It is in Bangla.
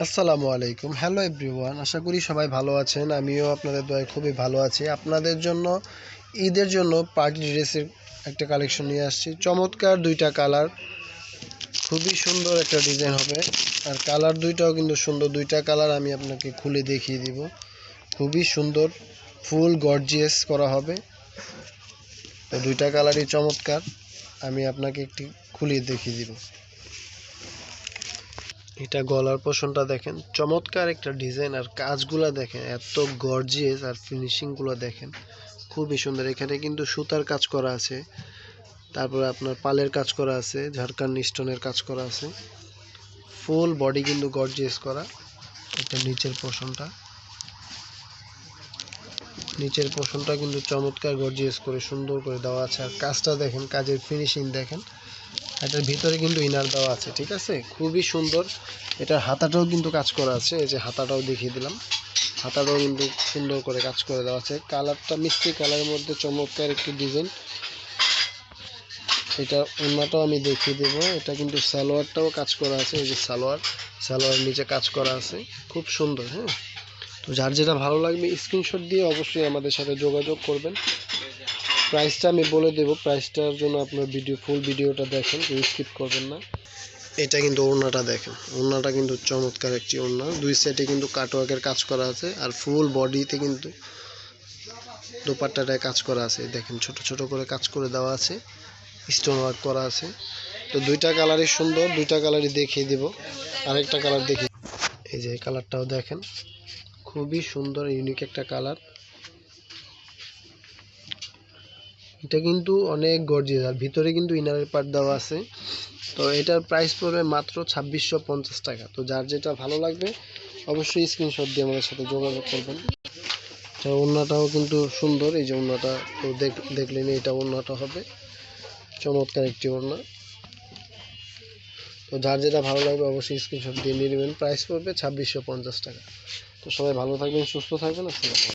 আসসালামু আলাইকুম। হ্যালো এভরিওয়ান আশা করি সবাই ভালো আছেন। আমিও আপনাদের দয়া খুবই ভালো আছি। আপনাদের জন্য, ঈদের জন্য পার্টি ড্রেসের একটা কালেকশন নিয়ে আসছি। চমৎকার দুইটা কালার। খুবই সুন্দর একটা ডিজাইন হবে। আর কালার দুইটাও কিন্তু সুন্দর। দুইটা কালার আমি আপনাকে খুলে দেখিয়ে দিব। খুবই সুন্দর, ফুল গর্জিয়াস করা হবে। তো দুইটা কালারই চমৎকার। আমি আপনাকে একটি খুলিয়ে দেখিয়ে দিব। এটা গলার পোষণটা দেখেন। চমৎকার একটা ডিজাইন আর কাজগুলো দেখেন, এত গর্জিয়াস আর ফিনিশিংগুলো দেখেন। খুবই সুন্দর। এখানে কিন্তু সুতার কাজ করা আছে, তারপরে আপনার পালের কাজ করা আছে ঝাড়খান্ড স্টোনের কাজ করা আছে। ফুল বডি কিন্তু গর্জিয়াস করা, এটা নিচের পোষণটা। নিচের পোষণটা কিন্তু চমৎকার গর্জিয়াস করে সুন্দর করে দেওয়া আছে। আর কাজটা দেখেন, কাজের ফিনিশিং দেখেন। এটার ভিতরে কিন্তু ইনার দেওয়া আছে, ঠিক আছে? খুবই সুন্দর। এটার হাতাটাও কিন্তু কাজ করা আছে, এই যে হাতাটাও দেখিয়ে দিলাম। হাতাটাও কিন্তু সুন্দর করে কাজ করে দেওয়া আছে। কালারটা মিষ্টি কালারের মধ্যে চমৎকার একটি ডিজাইন। এটা অন্যটাও আমি দেখিয়ে দেবো। এটা কিন্তু সালোয়ারটাও কাজ করা আছে, এই যে সালোয়ার। সালোয়ার নিচে কাজ করা আছে। খুব সুন্দর হ্যাঁ? তো যার যেটা ভালো লাগবে স্ক্রিনশট দিয়ে অবশ্যই আমাদের সাথে যোগাযোগ করবেন। প্রাইসটা আমি বলে দেব। প্রাইসটার জন্য আপনার ভিডিও ফুল ভিডিওটা দেখেন, কেউ স্কিপ করবেন না। এটা কিন্তু ওড়নাটা দেখেন। ওড়নাটা কিন্তু চমৎকার একটি ওড়না। দুই সাইডে কিন্তু কাটওয়ার্কের কাজ করা আছে, আর ফুল বডিতে কিন্তু দোপাট্টাটায় কাজ করা আছে। দেখেন, ছোট ছোট করে কাজ করে দেওয়া আছে স্টোন ওয়ার্ক করা আছে। তো দুইটা কালারই সুন্দর, দুইটা কালারই দেখিয়ে দিব। আরেকটা কালার দেখি। এই যে কালারটাও দেখেন, খুবই সুন্দর ইউনিক একটা কালার এটা কিন্তু অনেক গর্জিয়াস আর ভিতরে কিন্তু ইনারের পার্ট দেওয়া আছে। তো এটার প্রাইস পড়বে মাত্র ছাব্বিশশো পঞ্চাশ টাকা। তো যার যেটা ভালো লাগবে, অবশ্যই স্ক্রিনশট দিয়ে আমাদের সাথে যোগাযোগ করবেন। তো ওড়নাটাও কিন্তু সুন্দর, এই যে ওড়নাটা তো দেখ, দেখলেন এটা ওড়নাটা হবে। চমৎকার একটি ওড়না। তো যার যেটা ভালো লাগবে, অবশ্যই স্ক্রিনশট দিয়ে নিয়ে নেবেন। প্রাইস পড়বে ছাব্বিশশো পঞ্চাশ টাকা। তো সবাই ভালো থাকবেন, সুস্থ থাকবেন, আসসালামু